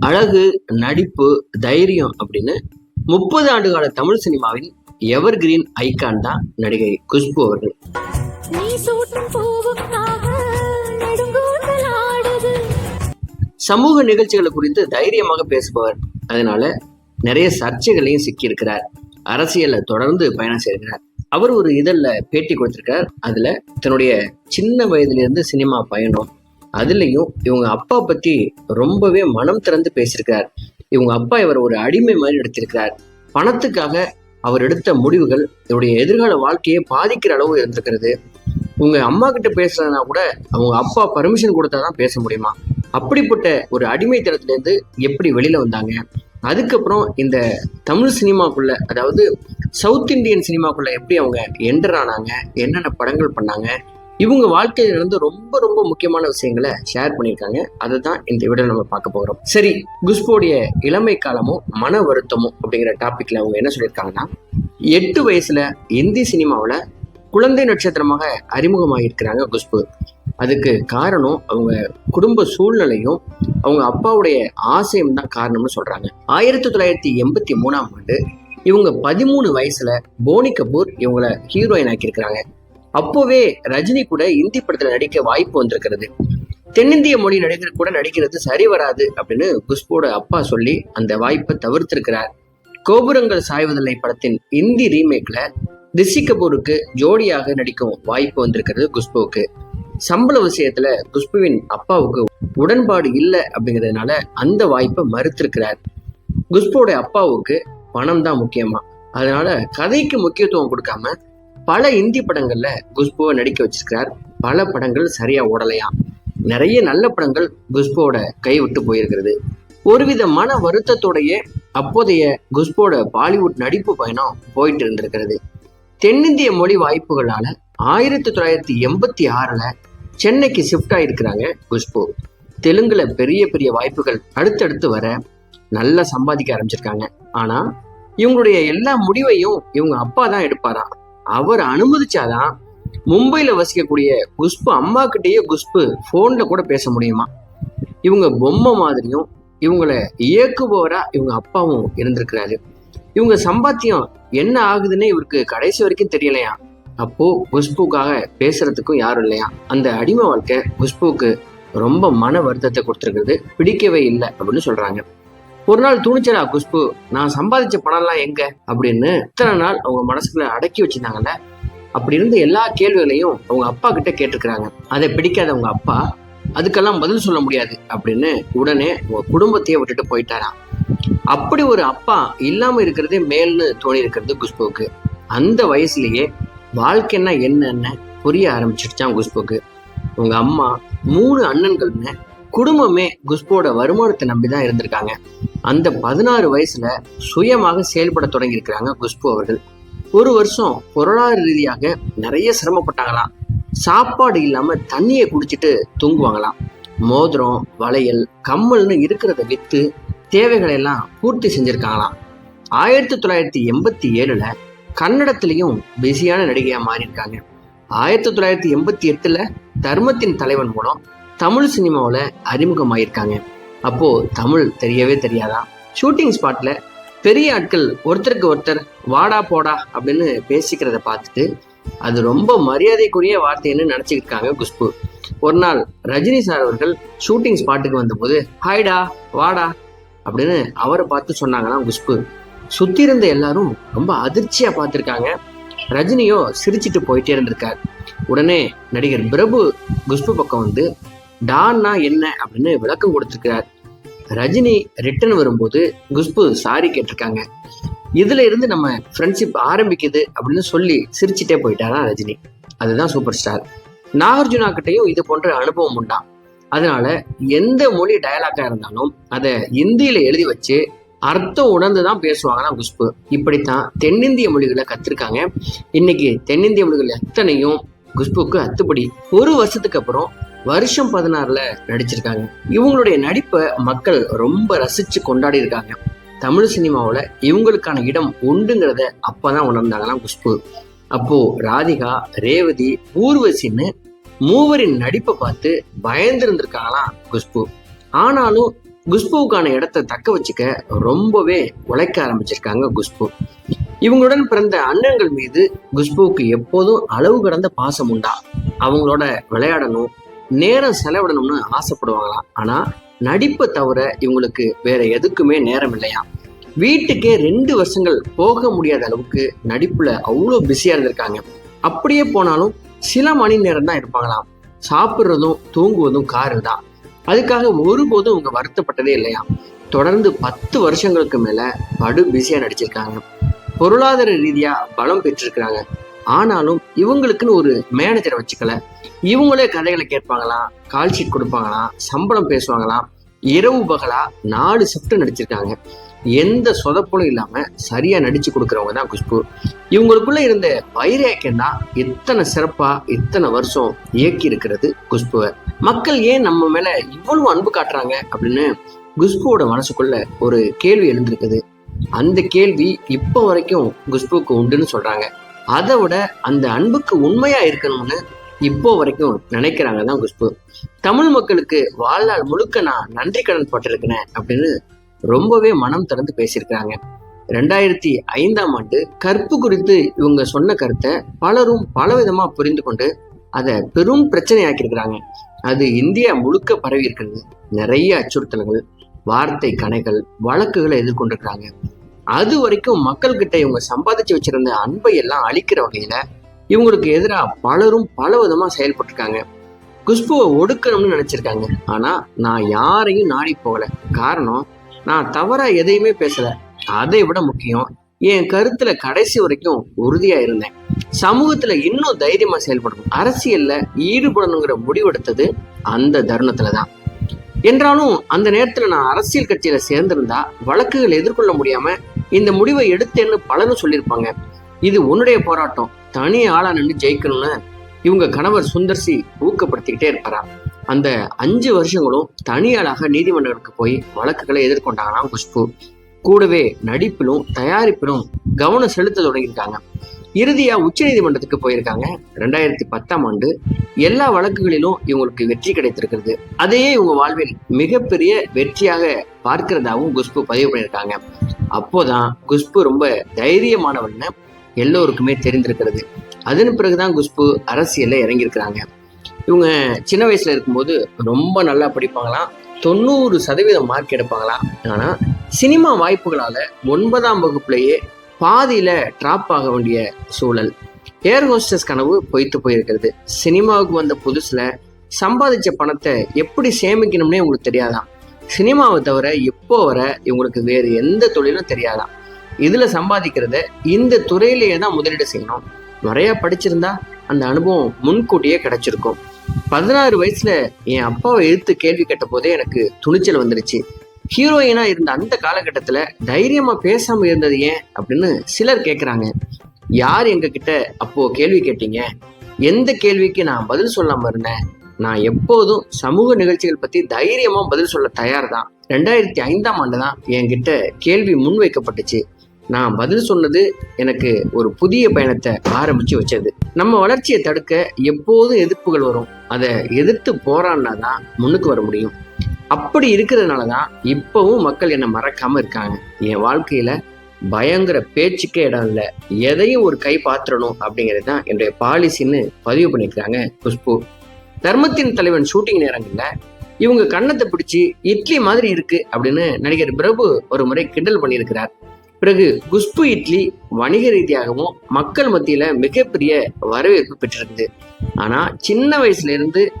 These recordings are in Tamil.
அழகு நடிப்பு தைரியம் அப்படின்னு முப்பது ஆண்டு கால தமிழ் சினிமாவின் எவர் கிரீன் ஐகான் தான் நடிகை குஷ்பு அவர்கள். சமூக நிகழ்ச்சிகளை குறித்து தைரியமாக பேசுபவர். அதனால நிறைய சர்ச்சைகளையும் சிக்கியிருக்கிறார். அரசியல்ல தொடர்ந்து பயணம் செய்கிறார். அவர் ஒரு இதழ்ல பேட்டி கொடுத்திருக்கார். அதுல தன்னுடைய சின்ன வயதுல இருந்து சினிமா பயணம் அதுலேயும் இவங்க அப்பா பற்றி ரொம்பவே மனம் திறந்து பேசியிருக்கார் இவங்க அப்பா இவர் ஒரு அடிமை மாதிரி எடுத்திருக்கிறார். பணத்துக்காக அவர் எடுத்த முடிவுகள் இவருடைய எதிர்கால வாழ்க்கையை பாதிக்கிற அளவு இருந்திருக்கிறது. உங்க அம்மா கிட்ட பேசுறதுனா கூட அவங்க அப்பா பர்மிஷன் கொடுத்தாதான் பேச முடியுமா? அப்படிப்பட்ட ஒரு அடிமைத்தனத்திலேருந்து எப்படி வெளியில வந்தாங்க? அதுக்கப்புறம் இந்த தமிழ் சினிமாக்குள்ள அதாவது சவுத் இந்தியன் சினிமாக்குள்ள எப்படி அவங்க என்டர் ஆனாங்க? என்னென்ன படங்கள் பண்ணாங்க? இவங்க வாழ்க்கையில இருந்து ரொம்ப ரொம்ப முக்கியமான விஷயங்களை ஷேர் பண்ணியிருக்காங்க. அதை தான் இந்த வீடியோ நம்ம பார்க்க போகிறோம் சரி குஷ்போடைய இளமை காலமும் மன வருத்தமும் அப்படிங்கிற டாபிக்ல அவங்க என்ன சொல்லியிருக்காங்கன்னா எட்டு வயசுல இந்தி சினிமாவில் குழந்தை நட்சத்திரமாக அறிமுகமாகியிருக்கிறாங்க குஷ்பு அதுக்கு காரணம் அவங்க குடும்ப சூழ்நிலையும் அவங்க அப்பாவுடைய ஆசையும் தான் காரணம்னு சொல்றாங்க. ஆயிரத்தி தொள்ளாயிரத்தி எண்பத்தி மூணாம் ஆண்டு இவங்க பதிமூணு வயசுல போனி கபூர் இவங்கள ஹீரோயின் ஆக்கியிருக்கிறாங்க. அப்போவே ரஜினி கூட இந்தி படத்துல நடிக்க வாய்ப்பு வந்திருக்கிறது. தென்னிந்திய மொழி நடிகர் கூட நடிக்கிறது சரி வராது அப்படின்னு குஷ்போட அப்பா சொல்லி அந்த வாய்ப்பை தவிர்த்திருக்கிறார். கோபுரங்கள் சாய்வதில்லை படத்தின் இந்தி ரீமேக்ல ரிஷி கபூருக்கு ஜோடியாக நடிக்கும் வாய்ப்பு வந்திருக்கிறது குஷ்புவுக்கு. சம்பள விஷயத்துல குஷ்புவின் அப்பாவுக்கு உடன்பாடு இல்லை அப்படிங்கிறதுனால அந்த வாய்ப்பை மறுத்திருக்கிறார். குஷ்புவோட அப்பாவுக்கு பணம் தான் முக்கியமா. அதனால கதைக்கு முக்கியத்துவம் கொடுக்காம பல இந்தி படங்கள்ல குஷ்புவை நடிக்க வச்சிருக்கிறார். பல படங்கள் சரியா ஓடலையாம் நிறைய நல்ல படங்கள் குஷ்புவோட கை விட்டு போயிருக்கிறது. ஒருவித மன வருத்தத்தோடைய அப்போதைய குஷ்போட பாலிவுட் நடிப்பு பயணம் போயிட்டு இருந்திருக்கிறது. தென்னிந்திய மொழி வாய்ப்புகளால ஆயிரத்தி தொள்ளாயிரத்தி எண்பத்தி ஆறுல சென்னைக்கு ஷிஃப்ட் ஆயிருக்கிறாங்க குஷ்பு. தெலுங்குல பெரிய பெரிய வாய்ப்புகள் அடுத்தடுத்து வர நல்லா சம்பாதிக்க ஆரம்பிச்சிருக்காங்க. ஆனா இவங்களுடைய எல்லா முடிவையும் இவங்க அப்பா தான் எடுப்பாராம் அவர் அனுமதிச்சாதான் மும்பையில வசிக்கக்கூடிய குஷ்பு அம்மா கிட்டேயே குஷ்பு போன்ல கூட பேச முடியுமா? இவங்க பொம்மை மாதிரியும் இவங்களை இயக்குபவரா இவங்க அப்பாவும் இருந்திருக்கிறாரு. இவங்க சம்பாத்தியம் என்ன ஆகுதுன்னு இவருக்கு கடைசி வரைக்கும் தெரியலையா? அப்போ குஷ்புக்காக பேசுறதுக்கும் யாரும் இல்லையா? அந்த அடிமை வாழ்க்கை குஷ்புக்கு ரொம்ப மன வருத்தத்தை கொடுத்துருக்குறது. பிடிக்கவே இல்லை அப்படின்னு சொல்றாங்க. ஒரு நாள் துணிச்சலா குஷ்பு? நான் சம்பாதிச்ச பணம்லாம் எங்க? அப்படின்னு இத்தனை நாள் அவங்க மனசுக்குள்ள அடக்கி வச்சிருந்தாங்கல்ல? அப்படி இருந்த எல்லா கேள்விகளையும் அவங்க அப்பா கிட்ட கேட்டிருக்கிறாங்க. அதை பிடிக்காத அவங்க அப்பா அதுக்கெல்லாம் பதில் சொல்ல முடியாது அப்படின்னு உடனே உங்க குடும்பத்தையே விட்டுட்டு போயிட்டாராம். அப்படி ஒரு அப்பா இல்லாம இருக்கிறதே மேல்னு தோணி இருக்கிறது குஷ்புவுக்கு. அந்த வயசுலயே வாழ்க்கைன்னா என்னன்னு புரிய ஆரம்பிச்சிருச்சான் குஷ்புக்கு உங்க அம்மா மூணு அண்ணன்கள்னு குடும்பமே குஷ்போட வருமானத்தை நம்பி தான் இருந்திருக்காங்க. அந்த பதினாறு வயசுல சுயமாக செயல்பட தொடங்கி இருக்கிறாங்க குஷ்பு அவர்கள். ஒரு வருஷம் பொருளாதார ரீதியாக நிறைய சிரமப்பட்டாங்களாம். சாப்பாடு இல்லாம தண்ணியை குடிச்சிட்டு தூங்குவாங்களாம். மோதிரம் வளையல் கம்மல்னு இருக்கிறத வித்து தேவைகளை எல்லாம் பூர்த்தி செஞ்சிருக்காங்களாம். ஆயிரத்தி தொள்ளாயிரத்தி எண்பத்தி ஏழுல கன்னடத்திலையும் பிஸியான நடிகையா மாறியிருக்காங்க. ஆயிரத்தி தொள்ளாயிரத்தி எண்பத்தி எட்டுல தர்மத்தின் தலைவன் மூலம் தமிழ் சினிமாவில் அறிமுகமாயிருக்காங்க. அப்போ தமிழ் தெரியவே தெரியாதான். ஷூட்டிங் ஸ்பாட்ல பெரிய ஆட்கள் ஒருத்தருக்கு ஒருத்தர் வாடா போடா அப்படின்னு பேசிக்கிறத பார்த்துட்டு அது ரொம்ப மரியாதைக்குரிய வார்த்தைன்னு நினச்சிக்கிட்டாங்க குஷ்பு. ஒரு நாள் ரஜினி சார் அவர்கள் ஷூட்டிங் ஸ்பாட்டுக்கு வந்தபோது ஹாய்டா வாடா அப்படின்னு அவரை பார்த்து சொன்னாங்கன்னா குஷ்பு. சுத்தி இருந்த எல்லாரும் ரொம்ப அதிர்ச்சியா பார்த்துருக்காங்க. ரஜினியோ சிரிச்சிட்டு போயிட்டே இருந்திருக்கார். உடனே நடிகர் பிரபு குஷ்பு பக்கம் வந்து டான்னா என்ன அப்படின்னு விளக்கம் கொடுத்துருக்கிறார். ரஜினி ரிட்டர்ன் வரும்போது குஷ்பு சாரி கேட்டிருக்காங்க. இதுல இருந்து நம்ம ஃப்ரெண்ட்ஷிப் ஆரம்பிக்குது அப்படின்னு சொல்லி சிரிச்சிட்டே போயிட்டாரா ரஜினி. அதுதான் சூப்பர் ஸ்டார் நாகார்ஜுனா கிட்டையும் இது போன்ற அனுபவம் உண்டா? அதனால எந்த மொழி டயலாக்கா இருந்தாலும் அதை இந்தியில எழுதி வச்சு அர்த்தம் உணர்ந்து தான் பேசுவாங்கன்னா குஷ்பு. இப்படித்தான் தென்னிந்திய மொழிகளை கத்திருக்காங்க. இன்னைக்கு தென்னிந்திய மொழிகள் எத்தனையும் குஷ்புக்கு அத்துப்படி ஒரு வருஷத்துக்கு அப்புறம் வருஷம் பதினாறுல நடிச்சிருக்காங்க. இவங்களுடைய நடிப்பை மக்கள் ரொம்ப ரசிச்சு கொண்டாடி இருக்காங்க. தமிழ் சினிமாவில் இவங்களுக்கான இடம் உண்டுங்கிறத அப்பதான் உணர்ந்தாங்களாம் குஷ்பு. அப்போ ராதிகா ரேவதி ஊர்வசின்னு மூவரின் நடிப்பை பார்த்து பயந்துருந்திருக்காங்களாம் குஷ்பு. ஆனாலும் குஷ்புவுக்கான இடத்தை தக்க வச்சுக்க ரொம்பவே உழைக்க ஆரம்பிச்சிருக்காங்க குஷ்பு. இவங்களுடன் பிறந்த அண்ணன்கள் மீது குஷ்புவுக்கு எப்போதும் அளவு கடந்த பாசம் உண்டா? அவங்களோட விளையாடணும் நேரம் செலவிடணும்னு ஆசைப்படுவாங்களாம். ஆனா நடிப்பை தவிர இவங்களுக்கு வேற எதுக்குமே நேரம் இல்லையா வீட்டுக்கே ரெண்டு வருஷங்கள் போக முடியாத அளவுக்கு நடிப்புல அவ்வளோ பிஸியா இருந்திருக்காங்க. அப்படியே போனாலும் சில மணி நேரம் தான் இருப்பாங்களாம். சாப்பிட்றதும் தூங்குவதும் காரில் தான். அதுக்காக ஒருபோதும் அவங்க வருத்தப்பட்டதே இல்லையா தொடர்ந்து பத்து வருஷங்களுக்கு மேல படு பிஸியா நடிச்சிருக்காங்க. பொருளாதார ரீதியா பலம் பெற்றிருக்கிறாங்க. ஆனாலும் இவங்களுக்குன்னு ஒரு மேனேஜரை வச்சுக்கல. இவங்களே கதைகளை கேட்பாங்களாம் கால் ஷீட் கொடுப்பாங்களாம் சம்பளம் பேசுவாங்களாம் இரவு பகலா நாலு ஷிஃப்ட் நடிச்சிருக்காங்க. எந்த சொதப்பலும் இல்லாம சரியா நடிச்சு கொடுக்கறவங்க தான் குஷ்பு. இவங்களுக்குள்ள இருந்த வைராக்கியம் தான் இத்தனை சிறப்பா இத்தனை வருஷம் இயக்கி இருக்கிறது குஷ்புவை. மக்கள் ஏன் நம்ம மேல இவ்வளவு அன்பு காட்டுறாங்க அப்படின்னு குஷ்புவோட மனசுக்குள்ள ஒரு கேள்வி எழுந்திருக்குது. அந்த கேள்வி இப்போ வரைக்கும் குஷ்புக்கு உண்டுன்னு சொல்றாங்க. அதை விட அந்த அன்புக்கு உண்மையா இருக்கணும்னு இப்போ வரைக்கும் நினைக்கிறாங்க தான் குஷ்பு. தமிழ் மக்களுக்கு வாழ்நாள் முழுக்க நான் நன்றி கடன் பட்டிருக்கிறேன் அப்படின்னு ரொம்பவே மனம் திறந்து பேசியிருக்கிறாங்க. ரெண்டாயிரத்தி ஐந்தாம் ஆண்டு கற்பு குறித்து இவங்க சொன்ன கருத்தை பலரும் பலவிதமா புரிந்து கொண்டு அதை பெரும் பிரச்சனையாக்கியிருக்கிறாங்க. அது இந்தியா முழுக்க பரவி இருக்கிறது. நிறைய அச்சுறுத்தல்கள் வார்த்தை கணைகள் வழக்குகளை எதிர்கொண்டிருக்கிறாங்க. அது வரைக்கும் மக்கள்கிட்ட இவங்க சம்பாதிச்சு வச்சிருந்த அன்பை எல்லாம் அழிக்கிற வகையில இவங்களுக்கு எதிராக பலரும் பல விதமா செயல்பட்டிருக்காங்க. குஷ்புவை ஒடுக்கணும்னு நினைச்சிருக்காங்க. ஆனா நான் யாரையும் நாடி போகல. காரணம் நான் தவறா எதையுமே பேசல. அதை விட முக்கியம் என் கருத்துல கடைசி வரைக்கும் உறுதியா இருந்தேன். சமூகத்துல இன்னும் தைரியமா செயல்படணும். அரசியல்ல ஈடுபடணுங்கிற முடிவெடுத்தது அந்த தருணத்துல தான். என்றாலும் அந்த நேரத்துல நான் அரசியல் கட்சியில சேர்ந்திருந்தா வழக்குகள் எதிர்கொள்ள முடியாம இந்த முடிவை எடுத்தேன்னு பலரும் சொல்லியிருப்பாங்க. இது உன்னுடைய போராட்டம். தனி ஆளா நின்று ஜெயிக்கணும்னு இவங்க கணவர் சுந்தர்சி ஊக்கப்படுத்திக்கிட்டே இருப்பாரா? அந்த அஞ்சு வருஷங்களும் தனியாளாக நீதிமன்றங்களுக்கு போய் வழக்குகளை எதிர்கொண்டாங்களாம் குஷ்பு. கூடவே நடிப்பிலும் தயாரிப்பிலும் கவனம் செலுத்த தொடங்கியிருக்காங்க. இறுதியா உச்ச நீதிமன்றத்துக்கு போயிருக்காங்க. ரெண்டாயிரத்தி பத்தாம் ஆண்டு எல்லா வழக்குகளிலும் இவங்களுக்கு வெற்றி கிடைத்திருக்கிறது. அதையே இவங்க வாழ்வில் மிகப்பெரிய வெற்றியாக பார்க்கிறதாவும் குஷ்பு பதிவு பண்ணியிருக்காங்க. அப்போதான் குஷ்பு ரொம்ப தைரியமானவன்னு எல்லோருக்குமே தெரிந்திருக்கிறது. அதன் பிறகுதான் குஷ்பு அரசியல்ல இறங்கியிருக்கிறாங்க. இவங்க சின்ன வயசுல இருக்கும்போது ரொம்ப நல்லா படிப்பாங்களாம். தொண்ணூறு சதவீதம் மார்க் எடுப்பாங்களாம். ஆனால் சினிமா வாய்ப்புகளால் ஒன்பதாம் வகுப்புலேயே பாதியில் ட்ராப் ஆக வேண்டிய சூழல். ஏர் ஹோஸ்டஸ் கனவு பொய்த்து போயிருக்கிறது. சினிமாவுக்கு வந்த புதுசில் சம்பாதிச்ச பணத்தை எப்படி சேமிக்கணும்னே உங்களுக்கு தெரியாதாம். சினிமாவை தவிர எப்போ வர இவங்களுக்கு வேறு எந்த தொழிலும் தெரியாதாம். இதில் சம்பாதிக்கிறத இந்த துறையிலேயே தான் முதலீடு செய்யணும். நிறையா படிச்சிருந்தா அந்த அனுபவம் முன்கூட்டியே கிடைச்சிருக்கும். பதினாறு வயசுல என் அப்பாவை எதிர்த்து கேள்வி கேட்ட போதே எனக்கு துணிச்சல் வந்துருச்சு. ஹீரோயினா இருந்த அந்த காலகட்டத்துல தைரியமா பேசாம இருந்தது ஏன் அப்படின்னு சிலர் கேட்குறாங்க யார் எங்க கிட்ட அப்போ கேள்வி கேட்டீங்க? எந்த கேள்விக்கு நான் பதில் சொல்லாம இருந்தேன்? நான் எப்போதும் சமூக நிகழ்ச்சிகள் பத்தி தைரியமா பதில் சொல்ல தயார் தான் ரெண்டாயிரத்தி ஐந்தாம் ஆண்டு தான் என்கிட்ட கேள்வி முன்வைக்கப்பட்டுச்சு. நான் பதில் சொன்னது எனக்கு ஒரு புதிய பயணத்தை ஆரம்பிச்சு வச்சது. நம்ம வளர்ச்சியை தடுக்க எப்போதும் எதிர்ப்புகள் வரும்? அதை எதிர்த்து போராடினா தான் முன்னுக்கு வர முடியும். அப்படி இருக்கிறதுனால தான் இப்பவும் மக்கள் என்னை மறக்காம இருக்காங்க. என் வாழ்க்கையில பயங்கர பேச்சுக்கே இடம் இல்லை. எதையும் ஒரு கை பாத்திரணும் அப்படிங்கிறது தான் என்னுடைய பாலிசின்னு பதிவு பண்ணியிருக்காங்க குஷ்பு. தர்மத்தின் தலைவன் ஷூட்டிங் நேரங்கள்ல இவங்க கன்னத்தை பிடிச்சி இட்லி மாதிரி இருக்கு அப்படின்னு நடிகர் பிரபு ஒரு முறை கிண்டல் பண்ணியிருக்கிறார். பிறகு குஷ்பு இட்லி வணிக ரீதியாகவும் மக்கள் மத்தியில மிகப்பெரிய வரவேற்பு பெற்றிருந்தது. ஆனா சின்ன வயசுல இருந்து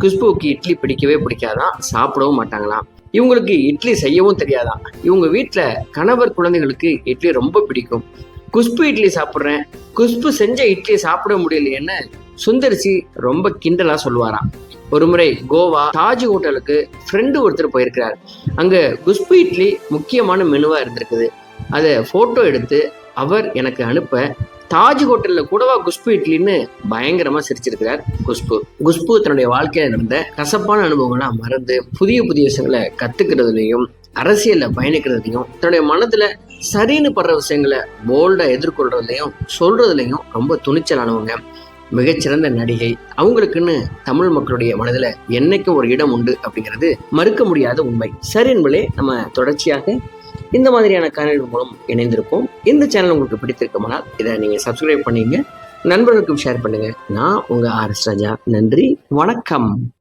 குஷ்புவுக்கு இட்லி பிடிக்கவே பிடிக்காதான் சாப்பிடவும் மாட்டாங்களாம். இவங்களுக்கு இட்லி செய்யவும் தெரியாதான். இவங்க வீட்டுல கணவர் குழந்தைகளுக்கு இட்லி ரொம்ப பிடிக்கும். குஷ்பு இட்லி சாப்பிட்றேன் குஷ்பு செஞ்ச இட்லி சாப்பிட முடியலையேன்னு சுந்தரிசி ரொம்ப கிண்டலா சொல்லுவாராம். ஒரு முறை கோவா தாஜ் ஹோட்டலுக்கு ஃப்ரெண்டு ஒருத்தர் போயிருக்கிறார். அங்க குஷ்பு இட்லி முக்கியமான மெனுவா இருந்திருக்குது. அதை போட்டோ எடுத்து அவர் எனக்கு அனுப்ப தாஜ் ஹோட்டல்ல கூடவா குஷ்பு இட்லின்னு பயங்கரமா சிரிச்சிருக்கிறார் குஷ்பு குஷ்பு தன்னுடைய வாழ்க்கையில நடந்த கசப்பான அனுபவங்களாம் மறந்து புதிய புதிய விஷயங்களை கத்துக்கிறதுலையும் அரசியலில் பயணிக்கிறதுலையும் தன்னுடைய மனதுல சரின்னு படுற விஷயங்களை போல்டா எதிர்கொள்றதுலையும் சொல்றதுலையும் ரொம்ப துணிச்சலானவங்க. மிகச்சிறந்த நடிகை. அவங்களுக்குன்னு தமிழ் மக்களுடைய மனதில் என்னைக்கும் ஒரு இடம் உண்டு அப்படிங்கிறது மறுக்க முடியாத உண்மை. சரி என்பதே நம்ம தொடர்ச்சியாக இந்த மாதிரியான காணொலி மூலம் இணைந்திருப்போம். இந்த சேனல் உங்களுக்கு பிடித்திருக்குமானால் இதை நீங்கள் சப்ஸ்கிரைப் பண்ணிங்க. நண்பர்களுக்கும் ஷேர் பண்ணுங்க. நான் உங்கள் ஆர் எஸ் ராஜா. நன்றி. வணக்கம்.